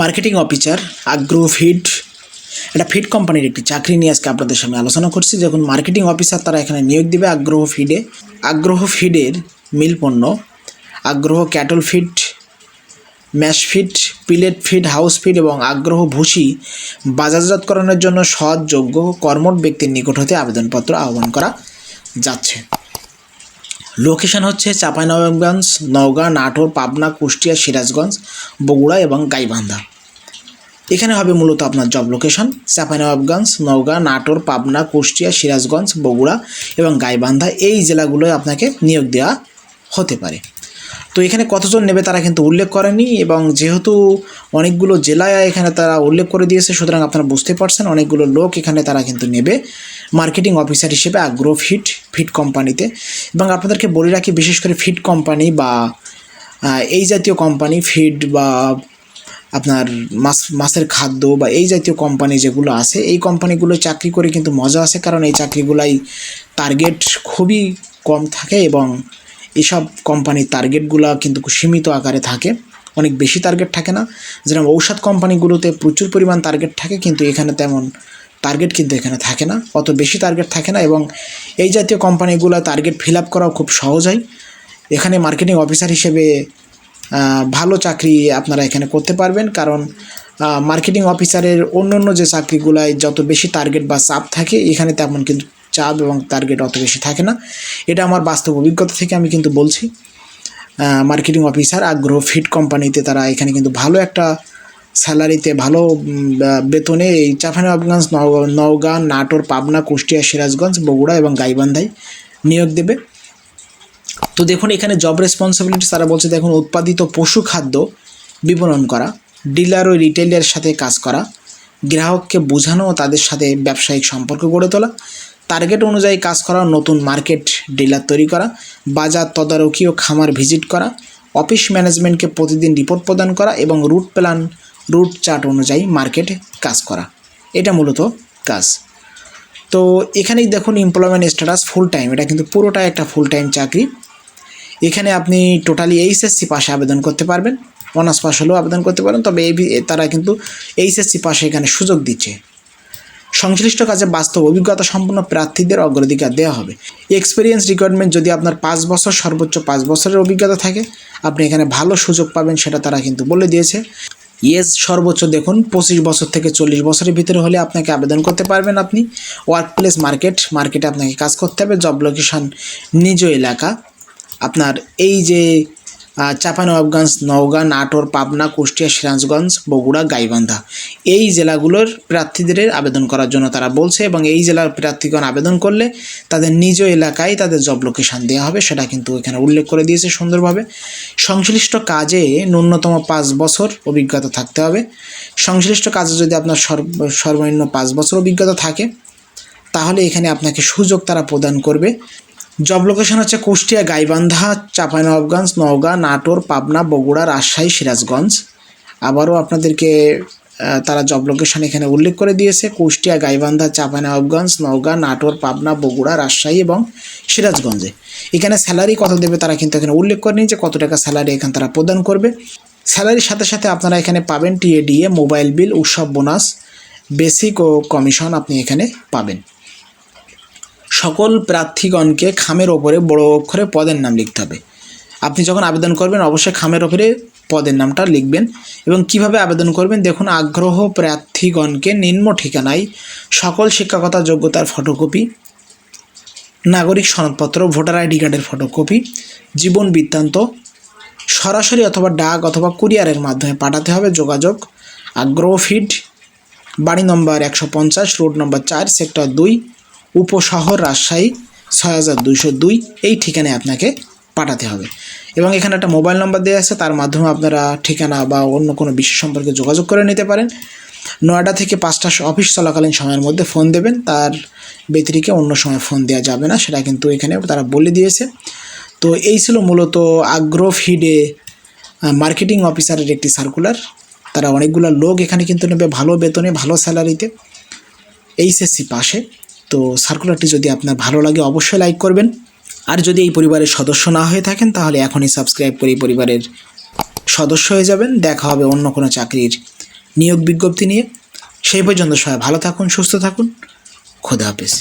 Marketing officer, agro feed এটা feed কোম্পানির একটি চাকরি নিয়ে আজকে আপনাদের সামনে আলোচনা করছি। যখন মার্কেটিং অফিসার তারা এখানে নিয়োগ দিবে আগ্রহ ফিডে। আগ্রহ ফিডের মিল পণ্য, agro cattle feed, mash feed, pellet feed, house feed এবং আগ্রহ ভুসি বাজারজাতকরণের জন্য সহজযোগ্য কর্মঠ ব্যক্তির নিকট হতে আবেদনপত্র আহ্বান করা যাচ্ছে। লোকেশন হচ্ছে চাঁপাইনবাবগঞ্জ, নওগাঁ, নাটোর, পাবনা, কুষ্টিয়া, সিরাজগঞ্জ, বগুড়া এবং গাইবান্ধা। এখানে হবে মূলত আপনার জব লোকেশন চাঁপাইনবাবগঞ্জ, নওগাঁ, নাটোর, পাবনা, কুষ্টিয়া, সিরাজগঞ্জ, বগুড়া এবং গাইবান্ধা। এই জেলাগুলোয় আপনাকে নিয়োগ দেওয়া হতে পারে। তো এখানে কতজন নেবে তারা কিন্তু উল্লেখ করেনি এবং যেহেতু অনেকগুলো জেলায় এখানে তারা উল্লেখ করে দিয়েছে, সুতরাং আপনারা বুঝতে পারছেন অনেকগুলো লোক এখানে তারা কিন্তু নেবে। মার্কেটিং অফিসার হিসেবে আগ্রো ফিট ফিট কোম্পানিতে। এবং আপনাদেরকে বলে রাখি, বিশেষ করে ফিট কোম্পানি বা এই জাতীয় কোম্পানি ফিড বা আপনার মাছ, মাছের খাদ্য বা এই জাতীয় কোম্পানি যেগুলো আছে, এই কোম্পানিগুলো চাকরি করে কিন্তু মজা আছে কারণ এই চাকরিগুলাই টার্গেট খুবই কম থাকে এবং এসব কোম্পানির টার্গেটগুলো কিন্তু সীমিত আকারে থাকে। অনেক বেশি টার্গেট থাকে না। যেরকম ঔষধ কোম্পানিগুলোতে প্রচুর পরিমাণ টার্গেট থাকে, কিন্তু এখানে তেমন টার্গেট কিন্তু এখানে থাকে না। অত বেশি টার্গেট থাকে না এবং এই জাতীয় কোম্পানিগুলো টার্গেট ফিল আপ করাও খুব সহজ হয়। এখানে মার্কেটিং অফিসার হিসেবে ভালো চাকরি আপনারা এখানে করতে পারবেন। কারণ মার্কেটিং অফিসারের অন্য অন্য যে চাকরিগুলায় যত বেশি টার্গেট বা চাপ থাকে, এখানে তেমন কিন্তু চাপ এবং টার্গেট অত বেশি থাকে না। এটা আমার বাস্তব অভিজ্ঞতা থেকে আমি কিন্তু বলছি। মার্কেটিং অফিসার আগ্রহ ফিট কোম্পানিতে তারা এখানে কিন্তু ভালো একটা স্যালারিতে ভালো বেতনে এই নও- নওগাঁ নাটোর, পাবনা, কুষ্টিয়া, সিরাজগঞ্জ, বগুড়া এবং গাইবান্ধায় নিয়োগ দেবে। তো দেখুন, এখানে জব রেসপন্সিবিলিটি তারা বলছে, দেখুন, উৎপাদিত পশু খাদ্য বিপণন করা ডিলার ও রিটেইলের সাথে কাজ করা, গ্রাহককে বোঝানো ও তাদের সাথে ব্যবসায়িক সম্পর্ক গড়ে তোলা টার্গেট অনুযায়ী কাজ করা, নতুন মার্কেট ডিলার তৈরি করা, বাজার তদারকি ও খামার ভিজিট করা অফিস ম্যানেজমেন্টকে প্রতিদিন রিপোর্ট প্রদান করা এবং রুট প্ল্যান রুট চার্ট অনুযায়ী মার্কেটে কাজ করা। এটা মূলত কাজ। তো এখানেই দেখুন এমপ্লয়মেন্ট স্ট্যাটাস ফুল টাইম এটা কিন্তু পুরোটাই একটা ফুল টাইম চাকরি। এখানে আপনি টোটালি এইচএসসি পাশে আবেদন করতে পারবেন অনার্স পাস হলেও আবেদন করতে পারেন, তবে এই তারা কিন্তু এইচএসসি পাশে এখানে সুযোগ দিচ্ছে। সংশ্লিষ্ট কাজে বাস্তব অভিজ্ঞতা সম্পন্ন প্রার্থীদের অগ্রাধিকার দেওয়া হবে। এক্সপিরিয়েন্স রিকোয়ারমেন্ট যদি আপনার পাঁচ বছর, সর্বোচ্চ পাঁচ বছরের অভিজ্ঞতা থাকে, আপনি এখানে ভালো সুযোগ পাবেন সেটা তারা কিন্তু বলে দিয়েছে। ইয়েস সর্বোচ্চ দেখুন, পঁচিশ বছর থেকে চল্লিশ বছরের ভিতরে হলে আপনাকে আবেদন করতে পারবেন আপনি। ওয়ার্ক প্লেস মার্কেট মার্কেটে আপনাকে কাজ করতে হবে জব লোকেশন নিজ এলাকা। আপনার এই যে আহ, চাঁপাইনবাবগঞ্জ নওগাঁ নাটোর পাবনা কুষ্টিয়া সিরাজগঞ্জ বগুড়া গাইবান্ধা। এই জেলাগুলোর প্রার্থীদের আবেদন করার জন্য তারা বলছে এবং এই জেলার প্রার্থীগণ আবেদন করলে তাদের নিজ এলাকায় তাদের জব লোকেশান দেওয়া হবে সেটা কিন্তু এখানে উল্লেখ করে দিয়েছে সুন্দরভাবে। সংশ্লিষ্ট কাজে ন্যূনতম পাঁচ বছর অভিজ্ঞতা থাকতে হবে। সংশ্লিষ্ট কাজে যদি আপনার সর্ব সর্বনিম্ন পাঁচ বছর অভিজ্ঞতা থাকে তাহলে এখানে আপনাকে সুযোগ তারা প্রদান করবে। জব লোকেশন হচ্ছে কুষ্টিয়া, গাইবান্ধা, চাঁপাইনবাবগঞ্জ, নওগাঁ, নাটোর, পাবনা, বগুড়া, রাজশাহী, সিরাজগঞ্জ। আবারও আপনাদেরকে তারা জব লোকেশন এখানে উল্লেখ করে দিয়েছে। কুষ্টিয়া, গাইবান্ধা, চাঁপাইনবাবগঞ্জ, নওগাঁ, নাটোর, পাবনা, বগুড়া, রাজশাহী এবং সিরাজগঞ্জে। এখানে স্যালারি কত দেবে তারা কিন্তু এখানে উল্লেখ করেনি যে কত টাকা স্যালারি এখানে তারা প্রদান করবে। স্যালারির সাথে সাথে আপনারা এখানে পাবেন টিএডিএ মোবাইল বিল উৎসব বোনাস বেসিক ও কমিশন আপনি এখানে পাবেন। সকল প্রার্থীগণকে খামের ওপরে বড় অক্ষরে পদের নাম লিখতে হবে। আপনি যখন আবেদন করবেন, অবশ্যই খামের ওপরে পদের নামটা লিখবেন এবং কীভাবে আবেদন করবেন দেখুন, আগ্রহ প্রার্থীগণকে নিম্ন ঠিকানায় সকল শিক্ষকতা যোগ্যতার ফটোকপি, নাগরিক সনদপত্র, ভোটার আইডি কার্ডের ফটোকপি, জীবন বৃত্তান্ত, সরাসরি অথবা ডাক অথবা কুরিয়ারের মাধ্যমে পাঠাতে হবে। যোগাযোগ, আগ্রহ ফিড, বাড়ি নম্বর একশো পঞ্চাশ, রোড নম্বর চার, সেক্টর দুই উপশহর রাজশাহী ছয় হাজার দুইশো দুই, এই ঠিকানায় আপনাকে পাঠাতে হবে। এবং এখানে একটা মোবাইল নম্বর দেওয়া আছে, তার মাধ্যমে আপনারা ঠিকানা বা অন্য কোনো বিষয় সম্পর্কে যোগাযোগ করে নিতে পারেন। নয়টা থেকে পাঁচটা অফিস চলাকালীন সময়ের মধ্যে ফোন দেবেন, তার ব্যতিরিকে অন্য সময় ফোন দেওয়া যাবে না, সেটা কিন্তু এখানে তারা বলে দিয়েছে। তো এই ছিল মূলত আগ্রো ফিডে মার্কেটিং অফিসারের একটি সার্কুলার তারা অনেকগুলো লোক এখানে কিন্তু নেবে, ভালো বেতনে, ভালো স্যালারিতে, এইচএসসি পাশে। তো সার্কুলারটি যদি আপনার ভালো লাগে অবশ্যই লাইক করবেন। আর যদি এই পরিবারের সদস্য না হয়ে থাকেন, তাহলে এখনই সাবস্ক্রাইব করে এই পরিবারের সদস্য হয়ে যাবেন। দেখা হবে অন্য কোনো চাকরির নিয়োগ বিজ্ঞপ্তি নিয়ে। সেই পর্যন্ত সবাই ভালো থাকুন, সুস্থ থাকুন। খোদা হাফেজ।